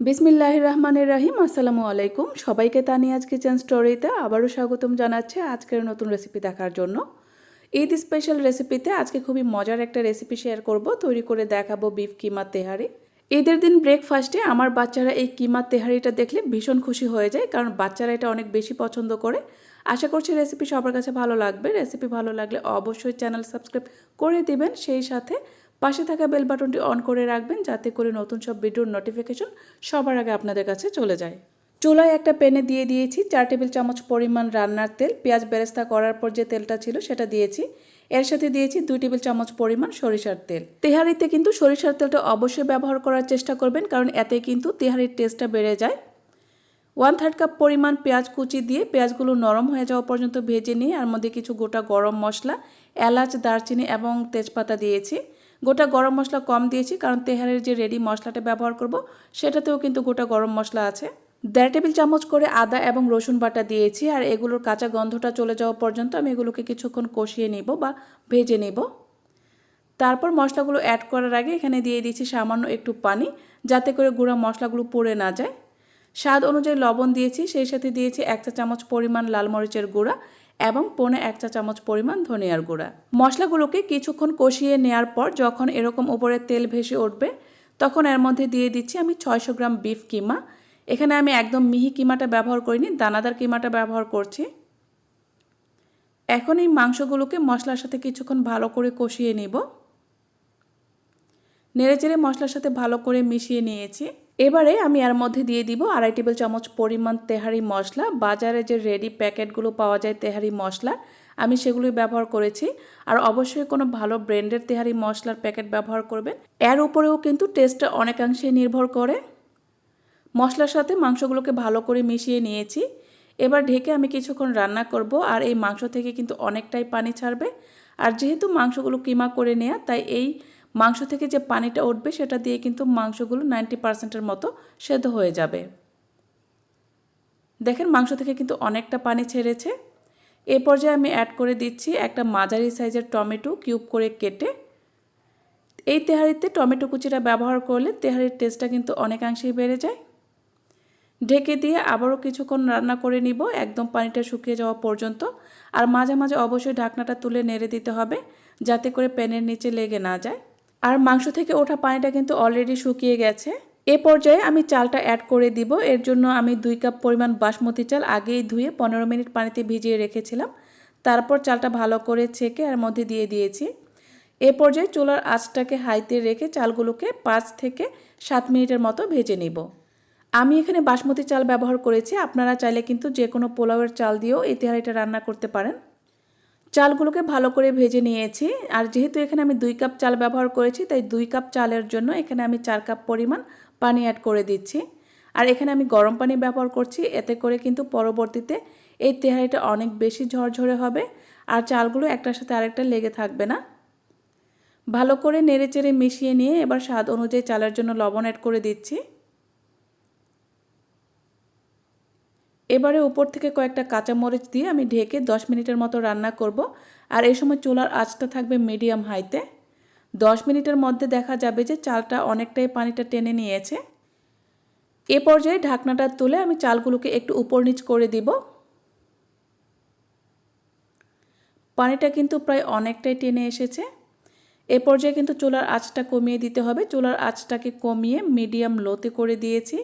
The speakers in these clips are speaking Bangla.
বিসমিল্লাহ রহমানের রাহিম, আসসালামু আলাইকুম। সবাইকে তানিয়াজ কিচেন স্টোরিতে আবারও স্বাগতম জানাচ্ছে আজকের নতুন রেসিপি দেখার জন্য। ঈদ স্পেশাল রেসিপিতে আজকে খুবই মজার একটা রেসিপি শেয়ার করব। তৈরি করে দেখাবো বিফ কিমা তেহারি। ঈদের দিন ব্রেকফাস্টে আমার বাচ্চারা এই কিমা তেহারিটা দেখলে ভীষণ খুশি হয়ে যায়, কারণ বাচ্চারা এটা অনেক বেশি পছন্দ করে। আশা করছি রেসিপি সবার কাছে ভালো লাগবে। রেসিপি ভালো লাগলে অবশ্যই চ্যানেল সাবস্ক্রাইব করে দিবেন। সেই সাথে পাশে থাকা বেল বাটনটি অন করে রাখবেন যাতে করে নতুন সব ভিডিওর নোটিফিকেশন সবার আগে আপনাদের কাছে চলে যায়। চুলায় একটা প্যানে দিয়ে দিয়েছি চার টেবিল চামচ পরিমাণ রান্নার তেল। পেঁয়াজ বেরেস্তা করার পর যে তেলটা ছিল সেটা দিয়েছি। এর সাথে দিয়েছি দুই টেবিল চামচ পরিমাণ সরিষার তেল। তেহারিতে কিন্তু সরিষার তেলটা অবশ্যই ব্যবহার করার চেষ্টা করবেন কারণ এতে কিন্তু তেহারির টেস্টটা বেড়ে যায়। ওয়ান থার্ড কাপ পরিমাণ পেঁয়াজ কুচি দিয়ে পেঁয়াজগুলো নরম হয়ে যাওয়া পর্যন্ত ভেজে নিয়ে আর মধ্যে কিছু গোটা গরম মশলা, এলাচ, দারচিনি এবং তেজপাতা দিয়েছি। গোটা গরম মশলা কম দিয়েছি, কারণ তেহারের যে রেডি মশলাটা ব্যবহার করব, সেটাতেও কিন্তু গোটা গরম মশলা আছে। দেড় টেবিল চামচ করে আদা এবং রসুন বাটা দিয়েছি, আর এগুলোর কাঁচা গন্ধটা চলে যাওয়া পর্যন্ত আমি এগুলোকে কিছুক্ষণ কষিয়ে নিব বা ভেজে নেব। তারপর মশলাগুলো অ্যাড করার আগে এখানে দিয়ে দিয়েছি সামান্য একটু পানি, যাতে করে গুঁড়া মশলাগুলো পুড়ে না যায়। স্বাদ অনুযায়ী লবণ দিয়েছি, সেই সাথে দিয়েছি এক চা চামচ পরিমাণ লাল মরিচের গুঁড়া এবং পৌনে এক চা চামচ পরিমাণ ধনিয়ার গুঁড়া। মশলাগুলোকে কিছুক্ষণ কষিয়ে নেওয়ার পর যখন এরকম উপরে তেল ভেসে উঠবে, তখন এর মধ্যে দিয়ে দিচ্ছি আমি ছয়শো গ্রাম বিফ কিমা। এখানে আমি একদম মিহি কিমাটা ব্যবহার করিনি, দানাদার কিমাটা ব্যবহার করছি। এখন এই মাংসগুলোকে মশলার সাথে কিছুক্ষণ ভালো করে কষিয়ে নিব। নেড়েচেড়ে মশলার সাথে ভালো করে মিশিয়ে নিয়েছি। এবারে আমি এর মধ্যে দিয়ে দিব আড়াই টেবিল চামচ পরিমাণ তেহারি মশলা। বাজারে যে রেডি প্যাকেটগুলো পাওয়া যায় তেহারি মশলা, আমি সেগুলোই ব্যবহার করেছি। আর অবশ্যই কোনো ভালো ব্র্যান্ডের তেহারি মশলার প্যাকেট ব্যবহার করবেন। এর উপরেও কিন্তু টেস্টটা অনেকাংশে নির্ভর করে। মশলার সাথে মাংসগুলোকে ভালো করে মিশিয়ে নিয়েছি। এবার ঢেকে আমি কিছুক্ষণ রান্না করব আর এই মাংস থেকে কিন্তু অনেকটাই পানি ছাড়বে। আর যেহেতু মাংসগুলো কিমা করে নেয়া, তাই এই মাংস থেকে যে পানিটা উঠবে সেটা দিয়ে কিন্তু মাংসগুলো নাইনটি পার্সেন্টের মতো সেদ্ধ হয়ে যাবে। দেখেন মাংস থেকে কিন্তু অনেকটা পানি ছেড়েছে। এ পর্যায়ে আমি অ্যাড করে দিচ্ছি একটা মাঝারি সাইজের টমেটো কিউব করে কেটে। এই তেহারিতে টমেটো কুচিটা ব্যবহার করলে তেহারির টেস্টটা কিন্তু অনেকাংশেই বেড়ে যায়। ঢেকে দিয়ে আবারও কিছুক্ষণ রান্না করে নিব, একদম পানিটা শুকিয়ে যাওয়া পর্যন্ত। আর মাঝে মাঝে অবশ্যই ঢাকনাটা তুলে নেড়ে দিতে হবে, যাতে করে প্যানের নিচে লেগে না যায়। আর মাংস থেকে ওঠা পানিটা কিন্তু অলরেডি শুকিয়ে গেছে। এ পর্যায়ে আমি চালটা অ্যাড করে দিব। এর জন্য আমি দুই কাপ পরিমাণ বাসমতি চাল আগেই ধুয়ে পনেরো মিনিট পানিতে ভিজিয়ে রেখেছিলাম। তারপর চালটা ভালো করে ছেঁকে এর মধ্যে দিয়ে দিয়েছি। এ পর্যায়ে চুলার আঁচটাকে হাইতে রেখে চালগুলোকে পাঁচ থেকে সাত মিনিটের মতো ভেজে নিব। আমি এখানে বাসমতি চাল ব্যবহার করেছি। আপনারা চাইলে কিন্তু যে কোনো পোলাওয়ের চাল দিয়েও এই তেহারিটা রান্না করতে পারেন। চালগুলোকে ভালো করে ভেজে নিয়েছি। আর যেহেতু এখানে আমি দুই কাপ চাল ব্যবহার করেছি, তাই দুই কাপ চালের জন্য এখানে আমি চার কাপ পরিমাণ পানি অ্যাড করে দিচ্ছি। আর এখানে আমি গরম পানি ব্যবহার করছি, এতে করে কিন্তু পরবর্তীতে এই তেহারিটা অনেক বেশি ঝরঝরে হবে আর চালগুলো একটার সাথে আরেকটা লেগে থাকবে না। ভালো করে নেড়ে চেড়ে মিশিয়ে নিয়ে এবার স্বাদ অনুযায়ী চালের জন্য লবণ অ্যাড করে দিচ্ছি। এবারে উপর থেকে কয়েকটা কাঁচামরিচ দিয়ে আমি ঢেকে 10 মিনিটের মতো রান্না করব। আর এই সময় চুলার আঁচটা থাকবে মিডিয়াম হাইতে। 10 মিনিটের মধ্যে দেখা যাবে যে চালটা অনেকটাই পানিটা টেনে নিয়েছে। এ পর্যায়ে ঢাকনাটা তুলে আমি চালগুলোকে একটু উপর নিচ করে দিব। পানিটা কিন্তু প্রায় অনেকটাই টেনে এসেছে। এ পর্যায়ে কিন্তু চুলার আঁচটা কমিয়ে দিতে হবে। চুলার আঁচটাকে কমিয়ে মিডিয়াম লোতে করে দিয়েছি।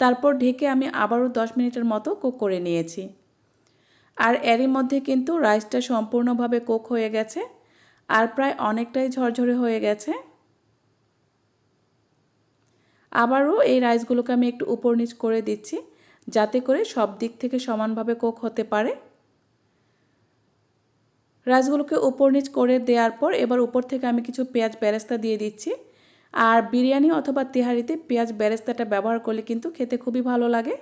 তারপর ঢেকে আমি আবারও দশ মিনিটের মতো কুক করে নিয়েছি। আর এরই মধ্যে কিন্তু রাইসটা সম্পূর্ণভাবে কুক হয়ে গেছে আর প্রায় অনেকটাই ঝরঝরে হয়ে গেছে। আবারও এই রাইসগুলোকে আমি একটু উপর নিচ করে দিচ্ছি যাতে করে সব দিক থেকে সমানভাবে কোক হতে পারে। রাইসগুলোকে উপর নিচ করে দেওয়ার পর এবার উপর থেকে আমি কিছু পেঁয়াজ বেরেস্তা দিয়ে দিচ্ছি। আর বিরিয়ানি অথবা তেহারিতে পেঁয়াজ ব্যারেস্তাটা ব্যবহার করলে কিন্তু খেতে খুবই ভালো লাগে।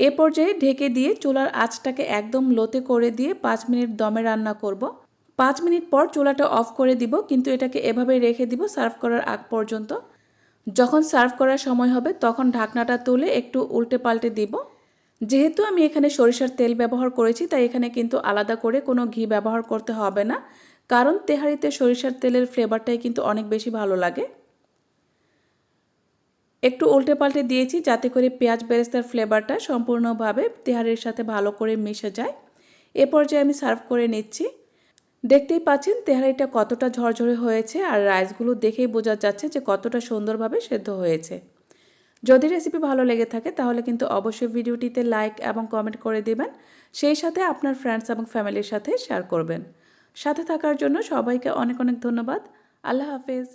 এ পর্যায়ে ঢেকে দিয়ে চুলার আঁচটাকে একদম লোতে করে দিয়ে পাঁচ মিনিট দমে রান্না করব। পাঁচ মিনিট পর চুলাটা অফ করে দিব, কিন্তু এটাকে এভাবে রেখে দিব সার্ভ করার আগ পর্যন্ত। যখন সার্ভ করার সময় হবে, তখন ঢাকনাটা তুলে একটু উল্টে পাল্টে দিব। যেহেতু আমি এখানে সরিষার তেল ব্যবহার করেছি, তাই এখানে কিন্তু আলাদা করে কোনো ঘি ব্যবহার করতে হবে না। কারণ তেহারিতে সরিষার তেলের ফ্লেভারটাই কিন্তু অনেক বেশি ভালো লাগে। একটু উল্টে পাল্টে দিয়েছি যাতে করে পেঁয়াজ বেরেস্তার ফ্লেভারটা সম্পূর্ণভাবে তেহারির সাথে ভালো করে মিশে যায়। এ পর্যায়ে আমি সার্ভ করে নিচ্ছি। দেখতেই পাচ্ছেন তেহারিটা কতটা ঝরঝরে হয়েছে আর রাইসগুলো দেখেই বোঝা যাচ্ছে যে কতটা সুন্দরভাবে সেদ্ধ হয়েছে। যদি রেসিপি ভালো লেগে থাকে তাহলে কিন্তু অবশ্যই ভিডিওটিতে লাইক এবং কমেন্ট করে দেবেন। সেই সাথে আপনার ফ্রেন্ডস এবং ফ্যামিলির সাথে শেয়ার করবেন। সাথে থাকার জন্য সবাইকে অনেক অনেক ধন্যবাদ। আল্লাহ হাফেজ।